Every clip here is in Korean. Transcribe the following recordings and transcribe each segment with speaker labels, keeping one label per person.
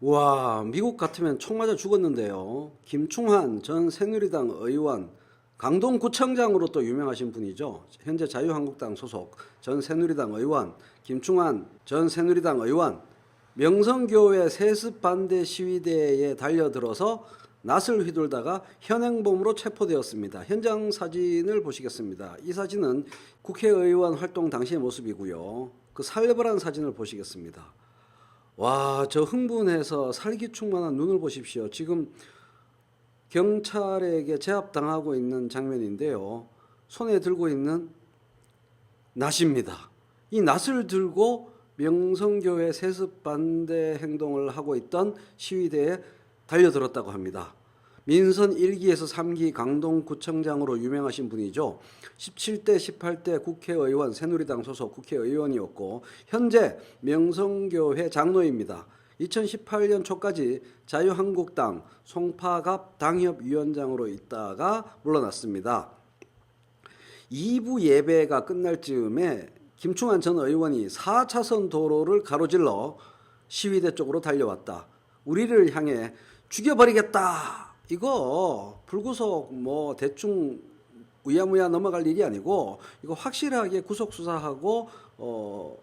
Speaker 1: 와, 미국 같으면 총 맞아 죽었는데요. 김충환 전 새누리당 의원, 강동구청장으로 또 유명하신 분이죠. 현재 자유한국당 소속 전 새누리당 의원, 김충환 전 새누리당 의원, 명성교회 세습 반대 시위대에 달려들어서 낯을 휘둘다가 현행범으로 체포되었습니다. 현장 사진을 보시겠습니다. 이 사진은 국회의원 활동 당시의 모습이고요. 그 살벌한 사진을 보시겠습니다. 와, 저 흥분해서 살기 충만한 눈을 보십시오. 지금 경찰에게 제압당하고 있는 장면인데요. 손에 들고 있는 낫입니다. 이 낫을 들고 명성교회 세습 반대 행동을 하고 있던 시위대에 달려들었다고 합니다. 민선 1기에서 3기 강동구청장으로 유명하신 분이죠. 17대, 18대 국회의원, 새누리당 소속 국회의원이었고 현재 명성교회 장로입니다. 2018년 초까지 자유한국당 송파갑 당협위원장으로 있다가 물러났습니다. 2부 예배가 끝날 즈음에 김충환 전 의원이 4차선 도로를 가로질러 시위대 쪽으로 달려왔다. 우리를 향해 죽여버리겠다. 이거 불구속 뭐 대충 우야무야 넘어갈 일이 아니고 이거 확실하게 구속 수사하고 어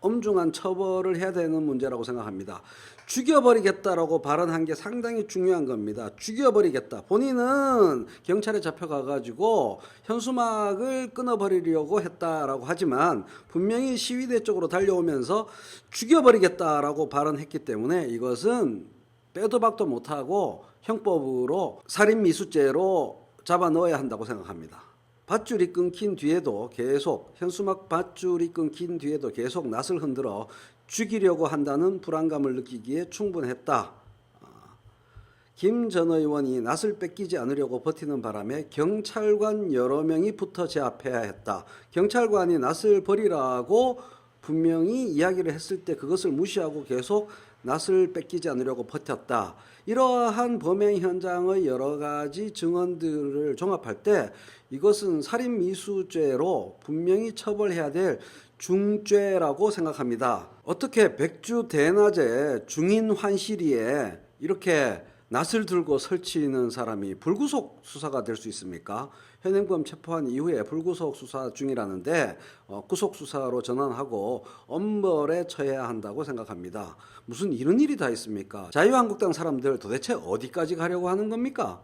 Speaker 1: 엄중한 처벌을 해야 되는 문제라고 생각합니다. 죽여버리겠다라고 발언한 게 상당히 중요한 겁니다. 죽여버리겠다. 본인은 경찰에 잡혀가가지고 현수막을 끊어버리려고 했다라고 하지만 분명히 시위대 쪽으로 달려오면서 죽여버리겠다라고 발언했기 때문에 이것은 빼도 박도 못하고 형법으로 살인미수죄로 잡아 넣어야 한다고 생각합니다. 밧줄이 끊긴 뒤에도 계속 현수막 밧줄이 끊긴 뒤에도 계속 낯을 흔들어 죽이려고 한다는 불안감을 느끼기에 충분했다. 김 전 의원이 낯을 뺏기지 않으려고 버티는 바람에 경찰관 여러 명이 붙어 제압해야 했다. 경찰관이 낯을 버리라고 분명히 이야기를 했을 때 그것을 무시하고 계속 낯을 뺏기지 않으려고 버텼다. 이러한 범행 현장의 여러 가지 증언들을 종합할 때 이것은 살인 미수죄로 분명히 처벌해야 될 중죄라고 생각합니다. 어떻게 백주 대낮에 중인 환시리에 이렇게 낯을 들고 설치는 사람이 불구속 수사가 될 수 있습니까? 현행범 체포한 이후에 불구속 수사 중이라는데 어, 구속 수사로 전환하고 엄벌에 처해야 한다고 생각합니다. 무슨 이런 일이 다 있습니까? 자유한국당 사람들 도대체 어디까지 가려고 하는 겁니까?